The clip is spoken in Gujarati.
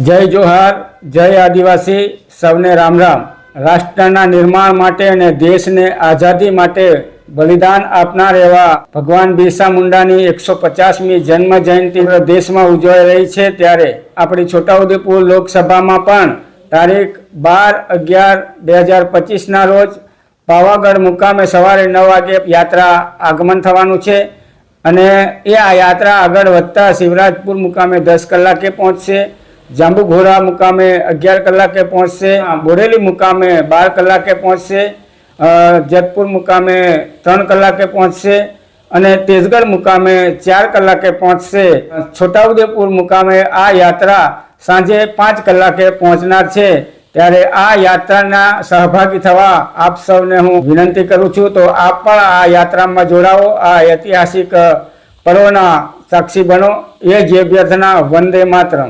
જય જોહાર, જય આદિવાસી, સૌને રામ રામ. રાષ્ટ્રના નિર્માણ માટે અને દેશને આઝાદી માટે બલિદાન આપનાર એવા ભગવાન બિરસા મુંડાની એકસો પચાસમી જન્મ જયંતિ દેશમાં ઉજવાઈ રહી છે ત્યારે આપણી છોટાઉદેપુર લોકસભામાં પણ તારીખ બાર અગિયાર બે હજાર પચીસના રોજ પાવાગઢ મુકામે સવારે નવ વાગે યાત્રા આગમન થવાનું છે અને એ આ યાત્રા આગળ વધતા શિવરાજપુર મુકામે દસ કલાકે પહોંચશે. જાંબુઘોડા મુકામે અગિયાર કલાકે પહોંચશે બોરેલી મુકામે બાર કલાકે પહોંચશે જેતપુર મુકામે ત્રણ કલાકે પહોંચશે અને તેજગઢ મુકામે ચાર કલાકે પહોંચશે. છોટાઉદેપુર મુકામે આ યાત્રા સાંજે પાંચ કલાકે પહોંચનાર છે. ત્યારે આ યાત્રાના સહભાગી થવા આપ સૌને હું વિનંતી કરું છું. તો આપ પણ આ યાત્રામાં જોડાઓ. આ ઐતિહાસિક પર્વના સાક્ષી બનો. એ જ અભ્યર્થના વંદે માતરમ.